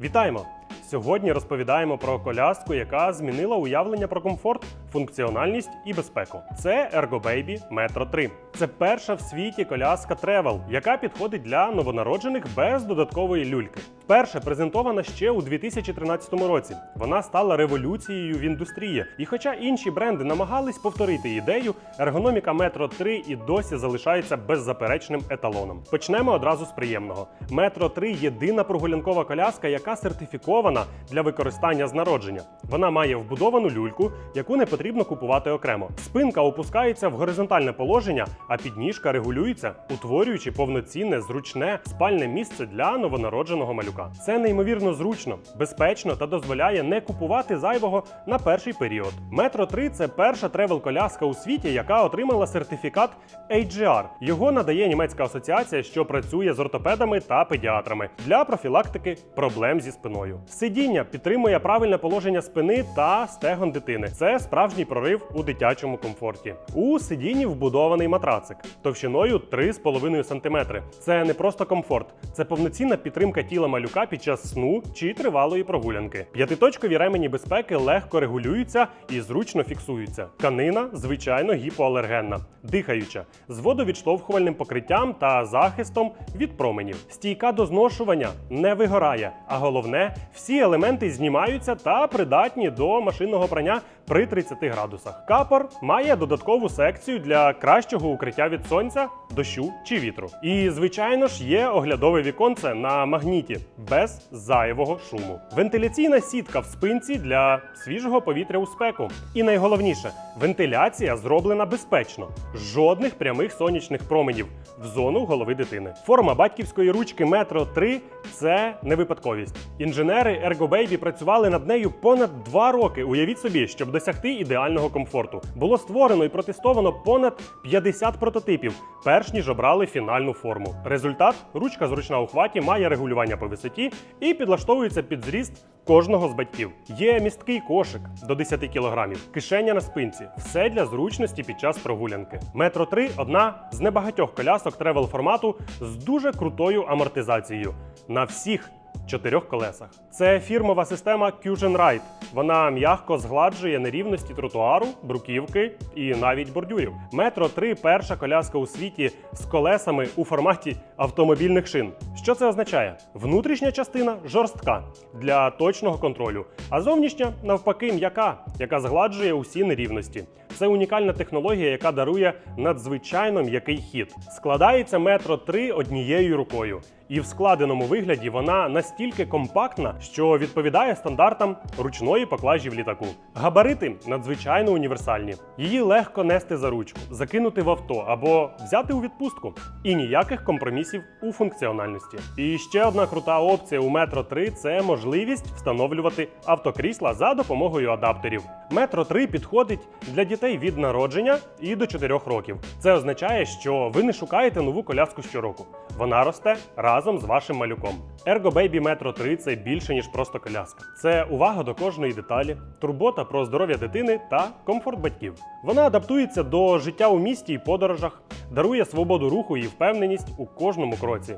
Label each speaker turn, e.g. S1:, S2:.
S1: Вітаємо! Сьогодні розповідаємо про коляску, яка змінила уявлення про комфорт, функціональність і безпеку. Це Ergo Baby Metro 3. Це перша в світі коляска Travel, яка підходить для новонароджених без додаткової люльки. Вперше презентована ще у 2013 році. Вона стала революцією в індустрії. І хоча інші бренди намагались повторити ідею, ергономіка Metro 3 і досі залишається беззаперечним еталоном. Почнемо одразу з приємного. Metro 3 єдина прогулянкова коляска, яка сертифікована для використання з народження. Вона має вбудовану люльку, яку не потрібно купувати окремо. Спинка опускається в горизонтальне положення, а підніжка регулюється, утворюючи повноцінне зручне спальне місце для новонародженого малюка. Це неймовірно зручно, безпечно та дозволяє не купувати зайвого на перший період. Metro 3 це перша тревел-коляска у світі, яка отримала сертифікат AGR. Його надає німецька асоціація, що працює з ортопедами та педіатрами для профілактики проблем зі спиною. Сидіння підтримує правильне положення спини та стегон дитини. Це справжній прорив у дитячому комфорті. У сидінні вбудований матрацик товщиною 3,5 см. Це не просто комфорт, це повноцінна підтримка тіла малюка під час сну чи тривалої прогулянки. П'ятиточкові ремені безпеки легко регулюються і зручно фіксуються. Тканина, звичайно, гіпоалергенна, дихаюча, з водовідштовхувальним покриттям та захистом від променів. Стійка до зношування не вигорає, а головне, всі елементи знімаються та придатні до машинного прання при 30 градусах. Капор має додаткову секцію для кращого укриття від сонця, дощу чи вітру. І, звичайно ж, є оглядове віконце на магніті без зайвого шуму. Вентиляційна сітка в спинці для свіжого повітря у спеку. І найголовніше, вентиляція зроблена безпечно. Жодних прямих сонячних променів в зону голови дитини. Форма батьківської ручки метро 3 це не випадковість. Інженери Ergo Baby працювали над нею понад два роки. Уявіть собі, щоб досягти ідеального комфорту. Було створено і протестовано понад 50 прототипів, перш ніж обрали фінальну форму. Результат ручка зручна у хваті, має регулювання по висоті і підлаштовується під зріст кожного з батьків. Є місткий кошик до 10 кг, кишеня на спинці. Все для зручності під час прогулянки. Метро 3 одна з небагатьох колясок тревел формату з дуже крутою амортизацією на всіх чотирьох колесах. Це фірмова система Fusion Ride. Вона м'яко згладжує нерівності тротуару, бруківки і навіть бордюрів. Метро 3 перша коляска у світі з колесами у форматі автомобільних шин. Що це означає? Внутрішня частина жорстка для точного контролю, а зовнішня навпаки м'яка, яка згладжує усі нерівності. Це унікальна технологія, яка дарує надзвичайно м'який хід. Складається метро 3 однією рукою, і в складеному вигляді вона настільки компактна, що відповідає стандартам ручної поклажі в літаку. Габарити надзвичайно універсальні. Її легко нести за ручку, закинути в авто або взяти у відпустку. І ніяких компромісів у функціональності. І ще одна крута опція у Метро 3 це можливість встановлювати автокрісла за допомогою адаптерів. Метро 3 підходить для дітей від народження і до 4 років. Це означає, що ви не шукаєте нову коляску щороку. Вона росте разом з вашим малюком. Ergo Baby Metro 3 це більше ніж просто коляска. Це увага до кожної деталі, турбота про здоров'я дитини та комфорт батьків. Вона адаптується до життя у місті і подорожах, дарує свободу руху і впевненість у кожному кроці.